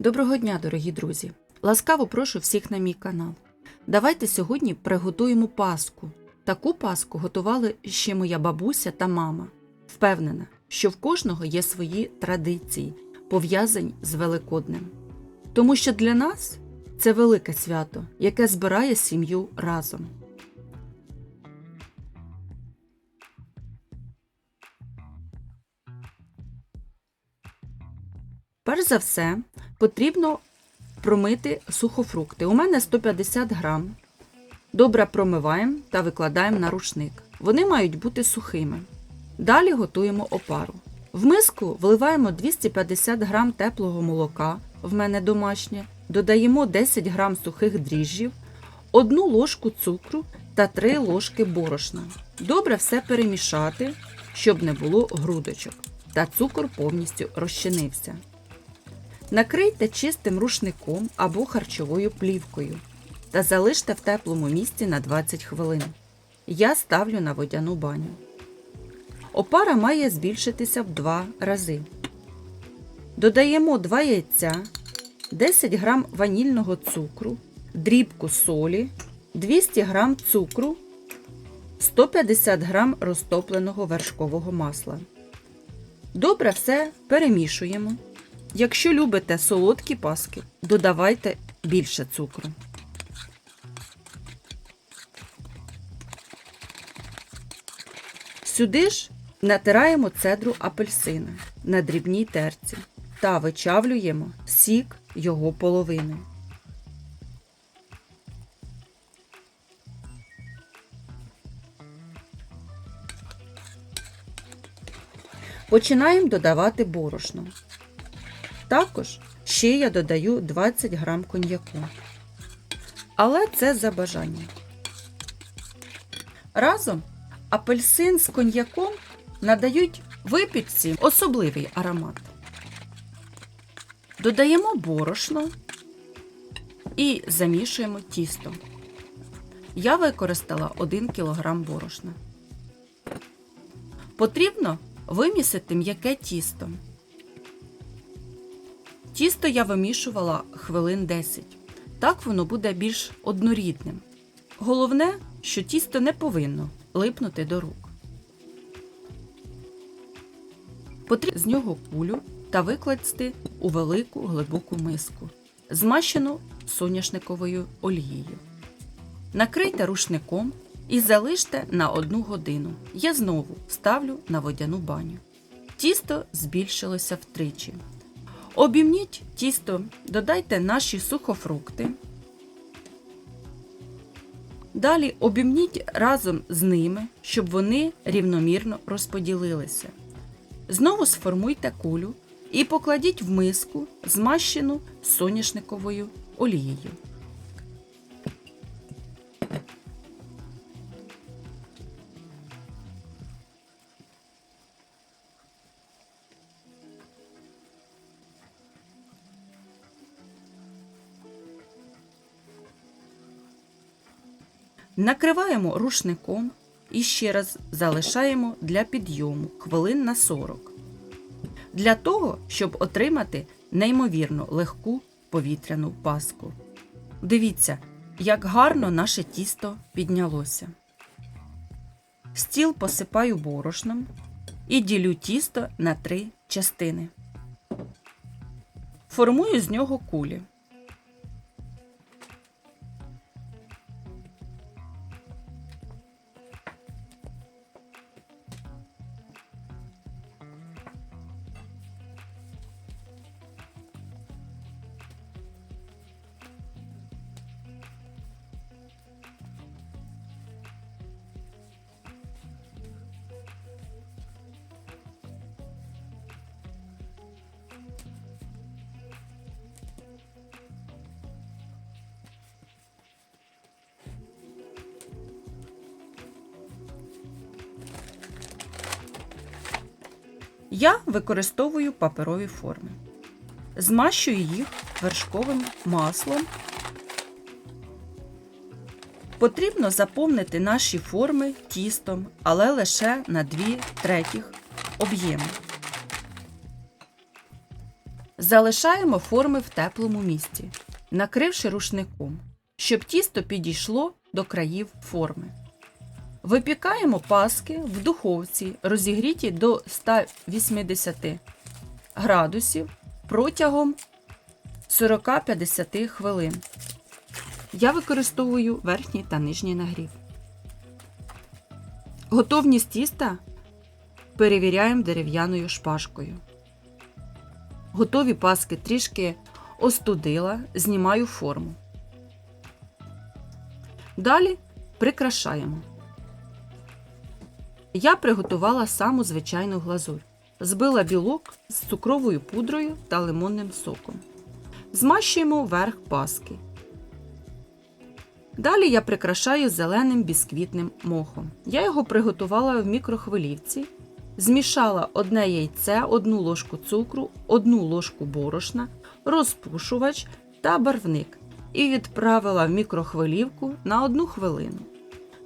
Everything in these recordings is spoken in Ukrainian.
Доброго дня, дорогі друзі! Ласкаво прошу всіх на мій канал. Давайте сьогодні приготуємо паску. Таку паску готували ще моя бабуся та мама. Впевнена, що в кожного є свої традиції, пов'язані з Великоднем. Тому що для нас це велике свято, яке збирає сім'ю разом. Перш за все, потрібно промити сухофрукти. У мене 150 грам. Добре промиваємо та викладаємо на рушник. Вони мають бути сухими. Далі готуємо опару. В миску вливаємо 250 грам теплого молока, в мене домашнє, додаємо 10 грам сухих дріжджів, 1 ложку цукру та 3 ложки борошна. Добре все перемішати, щоб не було грудочок, та цукор повністю розчинився. Накрийте чистим рушником або харчовою плівкою та залиште в теплому місці на 20 хвилин. Я ставлю на водяну баню. Опара має збільшитися в 2 рази. Додаємо 2 яйця, 10 г ванільного цукру, дрібку солі, 200 г цукру, 150 г розтопленого вершкового масла. Добре все перемішуємо. Якщо любите солодкі паски, додавайте більше цукру. Сюди ж натираємо цедру апельсина на дрібній терці та вичавлюємо сік його половини. Починаємо додавати борошно. Також ще я додаю 20 грам коньяку. Але це за бажанням. Разом апельсин з коньяком надають випічці особливий аромат. Додаємо борошно і замішуємо тісто. Я використала 1 кг борошна. Потрібно вимісити м'яке тісто. Тісто я вимішувала хвилин 10. Так воно буде більш однорідним. Головне, що тісто не повинно липнути до рук. Потрібно з нього кулю та викласти у велику глибоку миску, змащену соняшниковою олією. Накрийте рушником і залиште на 1 годину. Я знову ставлю на водяну баню. Тісто збільшилося втричі. Обімніть тісто, додайте наші сухофрукти. Далі обімніть разом з ними, щоб вони рівномірно розподілилися. Знову сформуйте кулю і покладіть в миску, змащену соняшниковою олією. Накриваємо рушником і ще раз залишаємо для підйому хвилин на 40. Для того, щоб отримати неймовірно легку повітряну паску. Дивіться, як гарно наше тісто піднялося. Стіл посипаю борошном і ділю тісто на три частини. Формую з нього кулі. Я використовую паперові форми. Змащую їх вершковим маслом. Потрібно заповнити наші форми тістом, але лише на 2 третіх об'єму. Залишаємо форми в теплому місці, накривши рушником, щоб тісто підійшло до країв форми. Випікаємо паски в духовці, розігріті до 180 градусів протягом 40-50 хвилин. Я використовую верхній та нижній нагрів. Готовність тіста перевіряємо дерев'яною шпажкою. Готові паски трішки остудила, знімаю форму. Далі прикрашаємо. Я приготувала саму звичайну глазурь. Збила білок з цукровою пудрою та лимонним соком. Змащуємо верх паски. Далі я прикрашаю зеленим бісквітним мохом. Я його приготувала в мікрохвилівці, змішала одне яйце, одну ложку цукру, одну ложку борошна, розпушувач та барвник і відправила в мікрохвилівку на одну хвилину.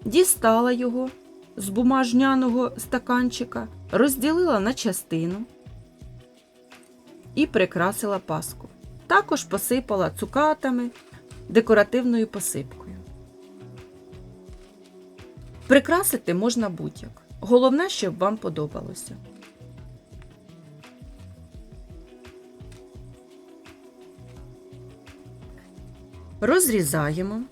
Дістала його з бумажняного стаканчика, розділила на частину і прикрасила паску. Також посипала цукатами, декоративною посипкою. Прикрасити можна будь-як. Головне, щоб вам подобалося. Розрізаємо.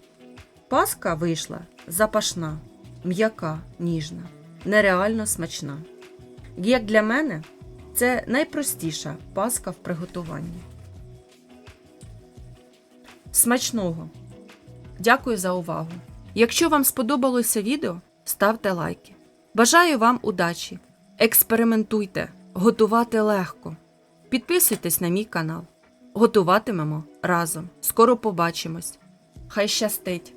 Паска вийшла запашна, м'яка, ніжна, нереально смачна. Як для мене, це найпростіша паска в приготуванні. Смачного! Дякую за увагу! Якщо вам сподобалося відео, ставте лайки. Бажаю вам удачі! Експериментуйте, готувати легко. Підписуйтесь на мій канал. Готуватимемо разом. Скоро побачимось. Хай щастить!